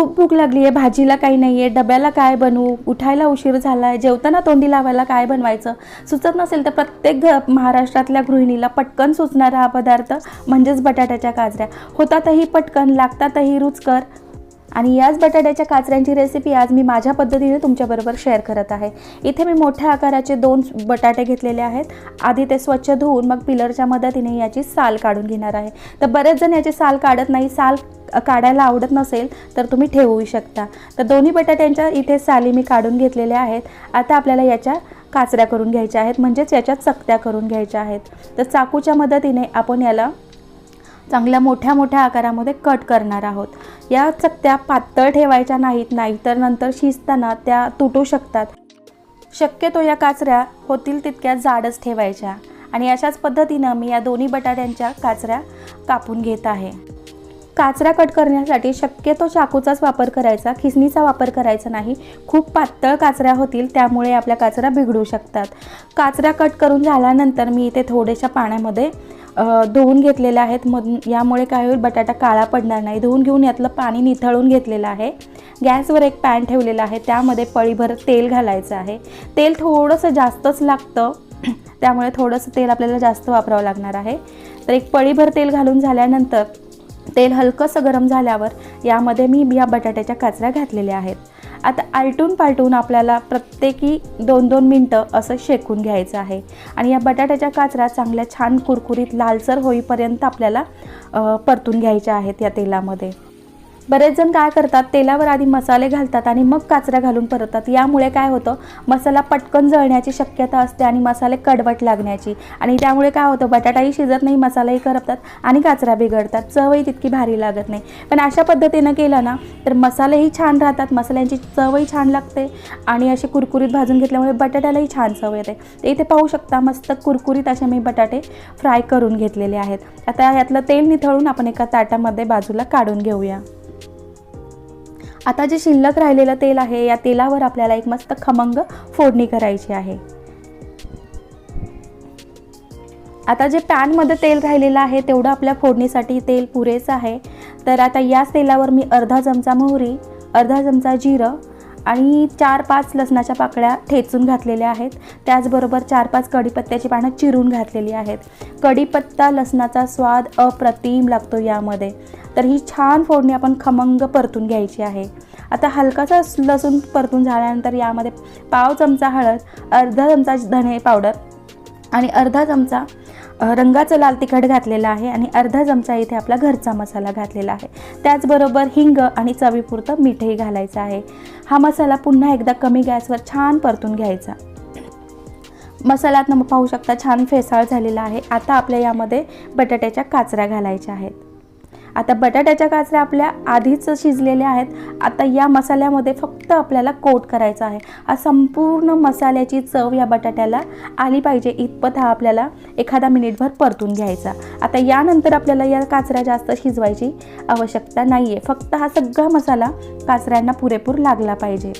खूप भूक लागली आहे भाजीला काही नाही आहे डब्याला काय बनवू उठायला उशीर झाला आहे जेवताना तोंडी लावायला काय बनवायचं? सुचत नसेल तर प्रत्येक घ महाराष्ट्रातल्या गृहिणीला पटकन सुचणारा हा पदार्थ म्हणजेच बटाट्याच्या काजऱ्या. होतातही पटकन लागतातही रुचकर. आणि याच बटाट्याच्या काचऱ्यांची रेसिपी आज मी माझ्या पद्धतीने तुमच्याबरोबर शेअर करत आहे. इथे मी मोठ्या आकाराचे दोन बटाटे घेतलेले आहेत. आधी ते स्वच्छ धुवून मग पिलरच्या मदतीने याची साल काढून घेणार आहे. तर बरेच जण याची साल काढत नाही. साल काढायला आवडत नसेल तर तुम्ही ठेवूही शकता. तर दोन्ही बटाट्यांच्या इथे साली मी काढून घेतलेल्या आहेत. आता आपल्याला याच्या काचऱ्या करून घ्यायच्या आहेत म्हणजेच याच्या चकत्या करून घ्यायच्या आहेत. तर चाकूच्या मदतीने आपण याला चांगल्या मोठ्या मोठ्या आकारामध्ये कट करणार आहोत. या चकत्या पातळ ठेवायच्या नाहीत नाहीतर नंतर शिजताना त्या तुटू शकतात. शक्यतो या काचऱ्या होतील तितक्या जाडच ठेवायच्या. आणि अशाच पद्धतीनं मी या दोन्ही बटाट्यांच्या काचऱ्या कापून घेत आहे. काचऱ्या कट करण्यासाठी शक्यतो चाकूचाच वापर करायचा खिसणीचा वापर करायचा नाही. खूप पातळ काचऱ्या होतील त्यामुळे आपल्या काचऱ्या बिघडू शकतात. काचऱ्या कट करून झाल्यानंतर मी इथे थोड्याशा पाण्यामध्ये धुवून घेतलेल्या आहेत. मग यामुळे काय होईल बटाटा काळा पडणार नाही. धुवून घेऊन यातलं पाणी निथळून घेतलेलं आहे. गॅसवर एक पॅन ठेवलेला आहे. त्यामध्ये पळीभर तेल घालायचं आहे. तेल थोडंसं जास्तच लागतं. त्यामुळे थोडंसं तेल आपल्याला जास्त वापरावं लागणार आहे. तर एक पळीभर तेल घालून झाल्यानंतर तेल हलकंसं गरम झाल्यावर यामध्ये मी या बटाट्याच्या काचऱ्या घातलेल्या आहेत. आता आलटून पालटून आपल्याला प्रत्येकी दोन दोन मिनटं असं शेकून घ्यायचं आहे. आणि या बटाट्याच्या काचऱ्या चांगल्या छान कुरकुरीत लालसर होईपर्यंत आपल्याला परतून घ्यायच्या आहेत या तेलामध्ये. बरेच जण काय करतात तेलावर आधी मसाले घालतात आणि मग काचऱ्या घालून परतात यामुळे काय होतं मसाला पटकन जळण्याची शक्यता असते आणि मसाले कडवट लागण्याची. आणि त्यामुळे काय होतं बटाटाही शिजत नाही मसालाही करपतात आणि काचरा बिघडतात. चवही तितकी भारी लागत नाही. पण अशा पद्धतीनं केलं ना तर मसालेही छान राहतात मसाल्यांची चवही छान लागते आणि असे कुरकुरीत भाजून घेतल्यामुळे बटाट्यालाही छान चव येते. इथे पाहू शकता मस्त कुरकुरीत असे मी बटाटे फ्राय करून घेतलेले आहेत. आता यातलं तेल निथळून आपण एका ताटामध्ये बाजूला काढून घेऊया. आता जे शिल्लक राहिलेलं तेल आहे या तेलावर आपल्याला एक मस्त खमंग फोडणी करायची आहे. आता जे पॅनमध्ये तेल राहिलेलं आहे तेवढं आपल्या फोडणीसाठी तेल पुरेसं आहे. तर आता याच तेलावर मी अर्धा चमचा मोहरी अर्धा चमचा जिरं आणि चार पाच लसणाच्या पाकळ्या ठेचून घातलेल्या आहेत. त्याचबरोबर चार पाच कढीपत्त्याची पानं चिरून घातलेली आहेत. कढीपत्ता लसणाचा स्वाद अप्रतिम लागतो यामध्ये. तर ही छान फोडणी आपण खमंग परतून घ्यायची आहे. आता हलकासा लसूण परतून झाल्यानंतर यामध्ये पाव चमचा हळद अर्धा चमचा धणे पावडर आणि अर्धा चमचा रंगाचं लाल तिखट घातलेलं आहे आणि अर्धा चमचा इथे आपला घरचा मसाला घातलेला आहे. त्याचबरोबर हिंग आणि चवीपुरतं मीठही घालायचं आहे. हा मसाला पुन्हा एकदा कमी गॅसवर छान परतून घ्यायचा. मसाल्यात मग पाहू शकता छान फेसाळ झालेला आहे. आता आपल्या यामध्ये बटाट्याच्या काचऱ्या घालायच्या आहेत. आता बटाट्याच्या काचऱ्या आपल्या आधीच शिजलेल्या आहेत. आता या मसाल्यामध्ये फक्त आपल्याला कोट करायचा आहे. हा संपूर्ण मसाल्याची चव या बटाट्याला आली पाहिजे. इतपत हा आपल्याला एखादा मिनिटभर परतून घ्यायचा. आता यानंतर आपल्याला या काचऱ्या जास्त शिजवायची आवश्यकता नाही आहे फक्त हा सगळा मसाला काचऱ्यांना पुरेपूर लागला पाहिजे.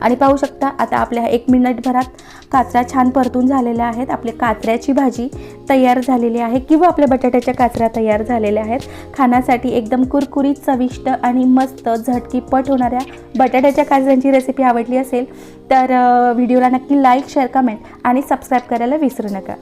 आणि पाहू शकता आता आपल्या एक मिनिटभरात काचऱ्या छान परतून झालेल्या आहेत. आपली काचऱ्याची भाजी तयार झालेली आहे किंवा आपल्या बटाट्याच्या काचऱ्या तयार झालेल्या आहेत. खाण्यासाठी एकदम कुरकुरीत चविष्ट आणि मस्त झटकीपट होणाऱ्या बटाट्याच्या काचऱ्यांची रेसिपी आवडली असेल तर व्हिडिओला नक्की लाईक शेअर कमेंट आणि सबस्क्राईब करायला विसरू नका.